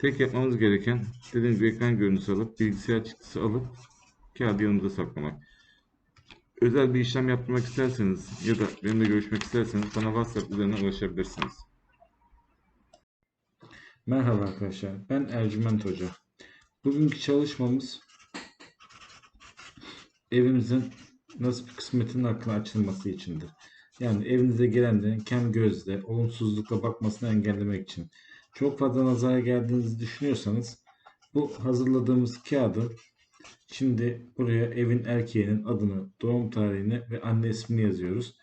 Tek yapmamız gereken dediğim gibi ekran görüntüsü alıp bilgisayar çıktısı alıp kağıdı yanımıza saklamak. Özel bir işlem yaptırmak isterseniz ya da benimle görüşmek isterseniz bana WhatsApp üzerinden ulaşabilirsiniz. Merhaba arkadaşlar. Ben Ercüment Hoca. Bugünkü çalışmamız evimizin nasıl bir kısmetinin hakkında açılması içindir. Yani evinize gelenlerin kem gözle, olumsuzlukla bakmasını engellemek için. Çok fazla nazara geldiğinizi düşünüyorsanız bu hazırladığımız kağıdı şimdi buraya evin erkeğinin adını, doğum tarihini ve anne ismini yazıyoruz.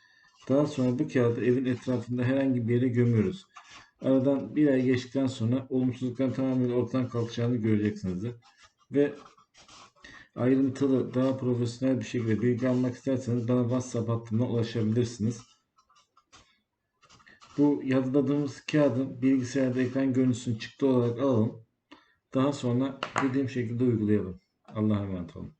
Daha sonra bu kağıdı evin etrafında herhangi bir yere gömüyoruz. Aradan bir ay geçtikten sonra olumsuzlukların tamamen ortadan kalkacağını göreceksinizdir. Ve ayrıntılı, daha profesyonel bir şekilde bilgi almak isterseniz bana WhatsApp hattımdan ulaşabilirsiniz. Bu yazıladığımız kağıdın bilgisayarda ekran görüntüsünü çıktı olarak alalım. Daha sonra dediğim şekilde uygulayalım. Allah'a emanet olun.